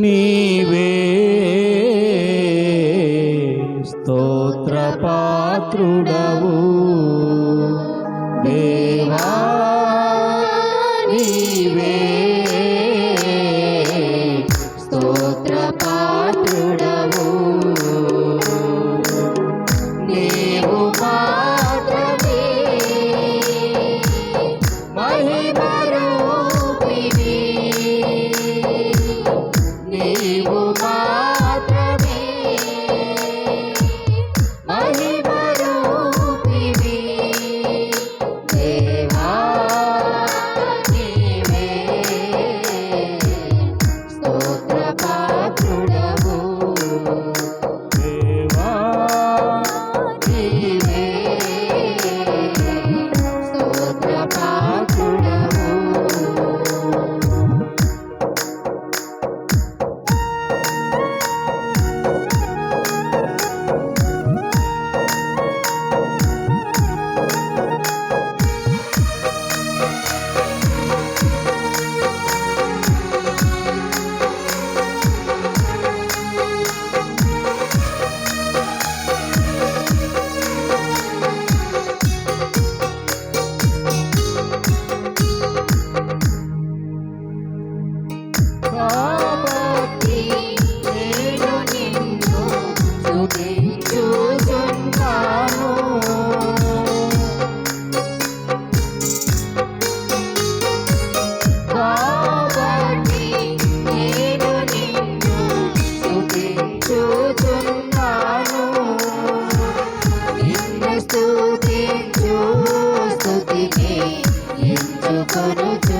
నీవే స్తోత్ర పాత్రుడవు దేవా నీవే స్తోత్ర నీవు మాత్రమే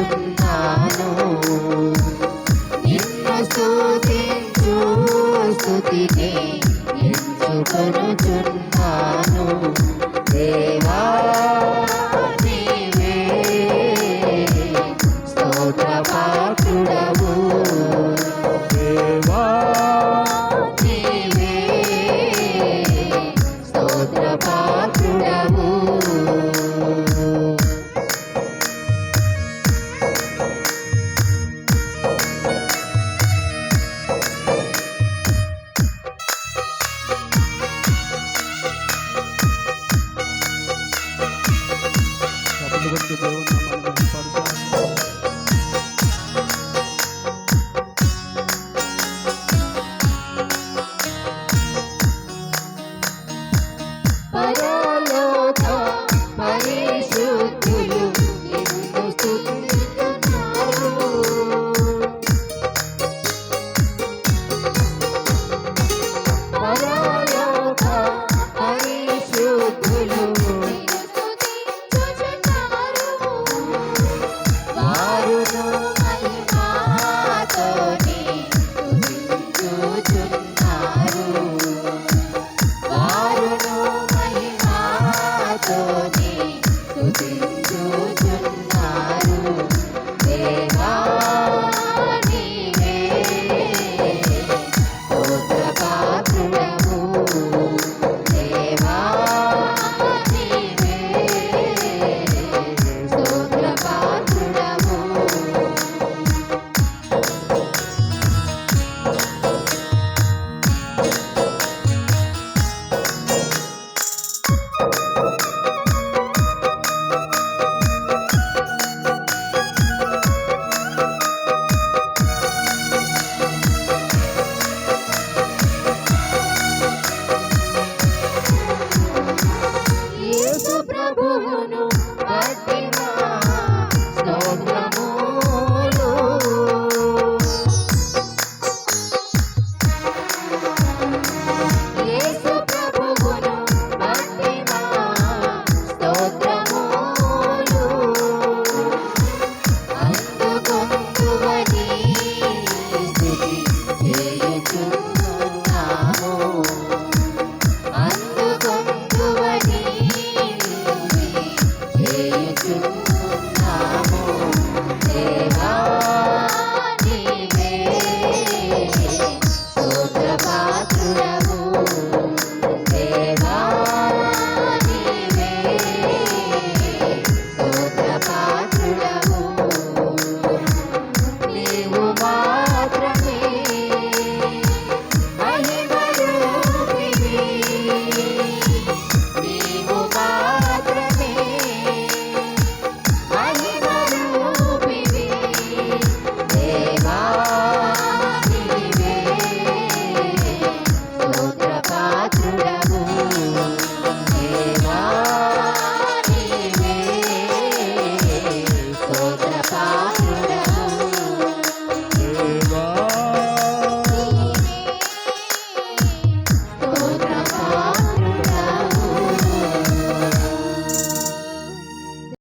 ఎంచుకొనుచున్నాను నిన్ను స్తుతించు స్తుతిని ఎంచుకొనుచున్నాను దేవా Bye-bye.